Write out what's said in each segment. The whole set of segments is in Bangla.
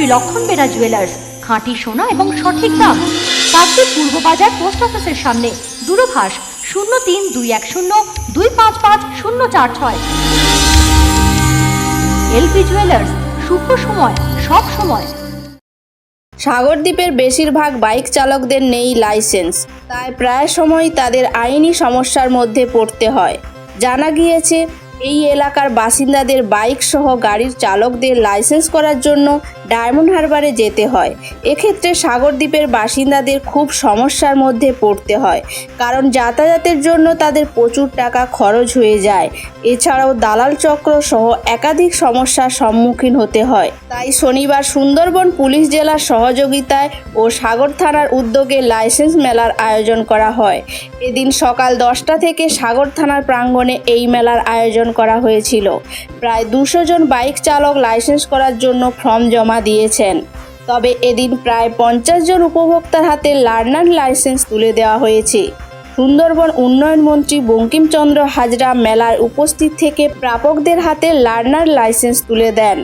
শ্রী লক্ষণ বেরা জুয়েলার্স খাঁটি সোনা এবং সঠিক দাম। কাকদ্বীপ পূর্ব বাজার পোস্ট অফিসের সামনে, দূরভাষ শূন্য তিন দুই এক শূন্য দুই পাঁচ পাঁচ শূন্য চার ছয়। এলপি জুয়েলার্স শুভ সময়, সব সময়। সাগরদ্বীপের বেশিরভাগ বাইক চালকদের নেই লাইসেন্স তাই প্রায় সময় তাদের আইনি সমস্যার মধ্যে পড়তে হয়। জানা গিয়েছে, এই এলাকার বাসিন্দাদের বাইক সহ গাড়ির চালকদের লাইসেন্স করার জন্য ডায়মন্ড হারবারে যেতে হয়। এক্ষেত্রে সাগরদ্বীপের বাসিন্দাদের খুব সমস্যার মধ্যে পড়তে হয়, কারণ যাতায়াতের জন্য তাদের প্রচুর টাকা খরচ হয়ে যায়। এছাড়াও দালাল চক্র সহ একাধিক সমস্যার সম্মুখীন হতে হয়। তাই শনিবার সুন্দরবন পুলিশ জেলার সহযোগিতায় ও সাগর থানার উদ্যোগে লাইসেন্স মেলার আয়োজন করা হয়। এদিন সকাল দশটা থেকে সাগর থানার প্রাঙ্গণে এই মেলার আয়োজন করা হয়েছিল। প্রায় দুশো জন বাইক চালক লাইসেন্স করার জন্য ফর্ম জমা দিয়েছেন। তবে এদিন প্রায় পঞ্চাশ জন উপভোক্তার হাতে লার্নার লাইসেন্স তুলে দেওয়া হয়েছে। সুন্দরবন উন্নয়ন মন্ত্রী বঙ্কিমচন্দ্র হাজরা মেলায় উপস্থিত থেকে প্রাপকদের হাতে লার্নার লাইসেন্স তুলে দেন।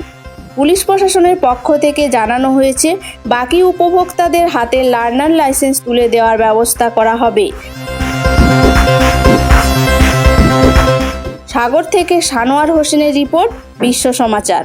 পুলিশ প্রশাসনের পক্ষ থেকে জানানো হয়েছে, বাকি উপভোক্তাদের হাতে লার্নার লাইসেন্স তুলে দেওয়ার ব্যবস্থা করা হবে। সাগর থেকে সানোয়ার হোসেনের রিপোর্ট, বিশ্ব সমাচার।